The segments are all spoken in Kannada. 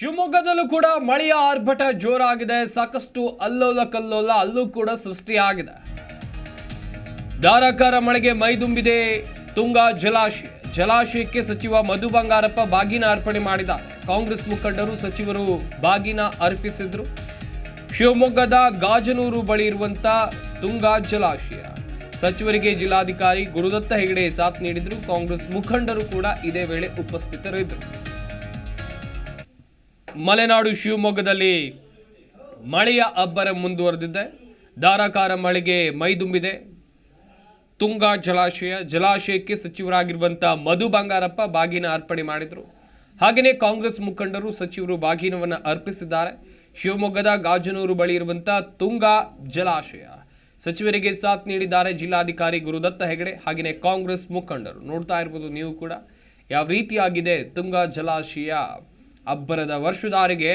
ಶಿವಮೊಗ್ಗದಲ್ಲೂ ಕೂಡ ಮಳೆಯ ಆರ್ಭಟ ಜೋರಾಗಿದೆ. ಸಾಕಷ್ಟು ಅಲ್ಲೋಲ ಕಲ್ಲೋಲ ಅಲ್ಲೂ ಕೂಡ ಸೃಷ್ಟಿಯಾಗಿದೆ. ಧಾರಾಕಾರ ಮಳೆಗೆ ಮೈದುಂಬಿದೆ ತುಂಗಾ ಜಲಾಶಯ. ಜಲಾಶಯಕ್ಕೆ ಸಚಿವ ಮಧು ಬಂಗಾರಪ್ಪ ಬಾಗಿನ ಅರ್ಪಣೆ ಮಾಡಿದ ಕಾಂಗ್ರೆಸ್ ಮುಖಂಡರು ಸಚಿವರು ಬಾಗಿನ ಅರ್ಪಿಸಿದ್ರು. ಶಿವಮೊಗ್ಗದ ಗಾಜನೂರು ಬಳಿ ಇರುವಂತ ತುಂಗಾ ಜಲಾಶಯ. ಸಚಿವರಿಗೆ ಜಿಲ್ಲಾಧಿಕಾರಿ ಗುರುದತ್ತ ಹೆಗಡೆ ಸಾಥ್ ನೀಡಿದ್ರು. ಕಾಂಗ್ರೆಸ್ ಮುಖಂಡರು ಕೂಡ ಇದೇ ವೇಳೆ ಉಪಸ್ಥಿತರಿದ್ದರು. ಮಲೆನಾಡು ಶಿವಮೊಗ್ಗದಲ್ಲಿ ಮಳೆಯ ಅಬ್ಬರ ಮುಂದುವರೆದಿದೆ. ಧಾರಾಕಾರ ಮಳೆಗೆ ಮೈದುಂಬಿದೆ ತುಂಗಾ ಜಲಾಶಯ, ಜಲಾಶಯಕ್ಕೆ ಸಚಿವರಾಗಿರುವಂಥ ಮಧು ಬಂಗಾರಪ್ಪ ಬಾಗಿನ ಅರ್ಪಣೆ ಮಾಡಿದರು. ಹಾಗೆಯೇ ಕಾಂಗ್ರೆಸ್ ಮುಖಂಡರು ಸಚಿವರು ಬಾಗಿನವನ್ನು ಅರ್ಪಿಸಿದ್ದಾರೆ. ಶಿವಮೊಗ್ಗದ ಗಾಜನೂರು ಬಳಿ ಇರುವಂಥ ತುಂಗಾ ಜಲಾಶಯ ಸಚಿವರಿಗೆ ಸಾಥ್ ನೀಡಿದ್ದಾರೆ ಜಿಲ್ಲಾಧಿಕಾರಿ ಗುರುದತ್ತ ಹೆಗಡೆ. ಹಾಗೆಯೇ ಕಾಂಗ್ರೆಸ್ ಮುಖಂಡರು ನೋಡ್ತಾ ಇರ್ಬೋದು ನೀವು ಕೂಡ. ಯಾವ ರೀತಿಯಾಗಿದೆ ತುಂಗಾ ಜಲಾಶಯ? ಅಬ್ಬರದ ವರ್ಷದಾರಿಗೆ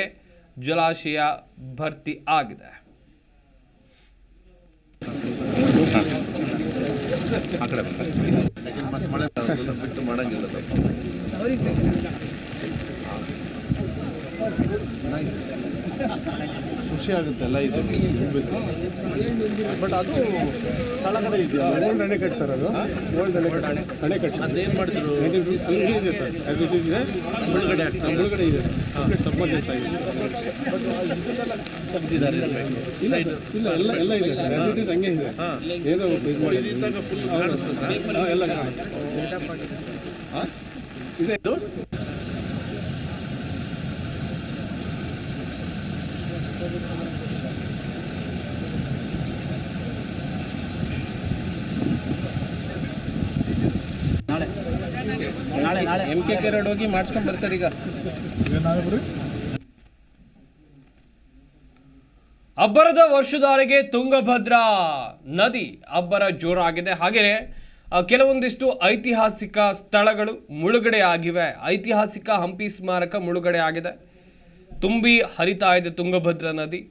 ಜಲಾಶಯ ಭರ್ತಿ ಆಗಿದೆ. ನೈಸ್ ಖುಷಿ ಆಗುತ್ತೆ ಎಲ್ಲ ಇದು. ಬಟ್ ಅದು ಕೆಳಗಡೆ ಇದೆಯಾ ಓಲ್ಡ್ ಅಣೆಕಟ್ಟು ಸರ್ ಅದು. ಓಲ್ಡ್ ಅಣೆಕಟ್ಟು. ಅಣೆಕಟ್ಟು. ಅದೇನು ಮಾಡಿದ್ರು? ಅಲ್ಲಿ ಇದೆ ಸರ್. ಅದು ಇದೆ. ಮುಳುಗಡೆ ಆಗ್ತದೆ ಮುಳುಗಡೆ ಇದೆ. ಸರ್ ಸಬ್ಮರ್ಜೆನ್ಸ್ ಆಗಿದೆ. ತೆಗ್ದಿದ್ದಾರೆ ಸೈಡ್ ಇಲ್ಲ ಎಲ್ಲ ಎಲ್ಲ ಇದೆ ಸರ್. ಆಸ್ ಇಟ್ ಇಸ್ ಹಂಗೆ ಇದೆ. ಏನೋ ಇದು ಇದ್ದಾಗ ಫುಲ್ ಕಾಣಿಸ್ತದ? ಎಲ್ಲ ಕಾಣುತ್ತೆ. ಇದೆ ನಾಳೆ ಎಂ ಕೆ ಹೋಗಿ ಮಾಡಿಸ್ಕೊಂಡು ಈಗ. ಅಬ್ಬರದ ವರ್ಷದವರೆಗೆ ತುಂಗಭದ್ರಾ ನದಿ ಅಬ್ಬರ ಜೋರಾಗಿದೆ. ಹಾಗೆಯೇ ಕೆಲವೊಂದಿಷ್ಟು ಐತಿಹಾಸಿಕ ಸ್ಥಳಗಳು ಮುಳುಗಡೆ ಆಗಿವೆ ಐತಿಹಾಸಿಕ ಹಂಪಿ ಸ್ಮಾರಕ ಮುಳುಗಡೆ ಆಗಿದೆ ತುಂಬಿ ಹರಿತಾ ಇದೆ ತುಂಗಭದ್ರಾ ನದಿ.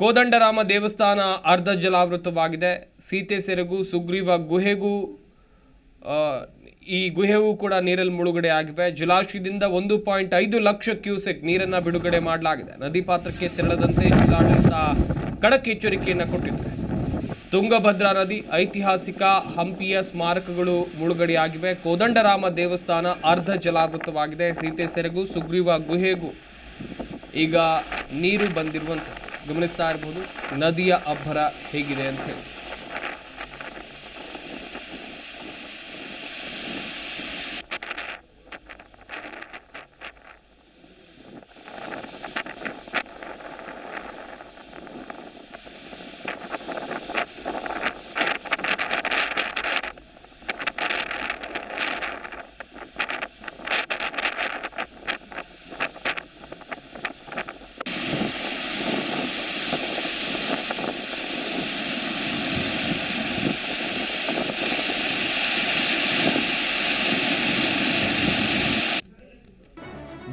ಕೋದಂಡರಾಮ ದೇವಸ್ಥಾನ ಅರ್ಧ ಜಲಾವೃತವಾಗಿದೆ. ಸೀತೆ ಸೆರಗು, ಸುಗ್ರೀವ ಗುಹೆಗೂ ಈ ಗುಹೆಯೂ ಕೂಡ ನೀರಲ್ಲಿ ಮುಳುಗಡೆ ಆಗಿವೆ. ಜಲಾಶಯದಿಂದ ಒಂದು ಪಾಯಿಂಟ್ ಐದು ಲಕ್ಷ ಕ್ಯೂಸೆಕ್ ನೀರನ್ನು ಬಿಡುಗಡೆ ಮಾಡಲಾಗಿದೆ. ನದಿ ಪಾತ್ರಕ್ಕೆ ತೆರಳದಂತೆ ಜಿಲ್ಲಾಡಳಿತ ಖಡಕ್ ಎಚ್ಚರಿಕೆಯನ್ನು ಕೊಟ್ಟಿದೆ ತುಂಗಭದ್ರಾ ನದಿ ಐತಿಹಾಸಿಕ ಹಂಪಿಯ ಸ್ಮಾರಕಗಳು ಮುಳುಗಡೆಯಾಗಿವೆ. ಕೋದಂಡರಾಮ ದೇವಸ್ಥಾನ ಅರ್ಧ ಜಲಾವೃತವಾಗಿದೆ. ಸೀತೆ ಸೆರೆಗೂ, ಸುಗ್ರೀವ ಗುಹೆಗೂ ಈಗ ನೀರು ಬಂದಿರುವಂಥ ಗಮನಿಸ್ತಾ ಇರಬಹುದು ನದಿಯ ಅಬ್ಬರ ಹೇಗಿದೆ ಅಂತ ಹೇಳಿ.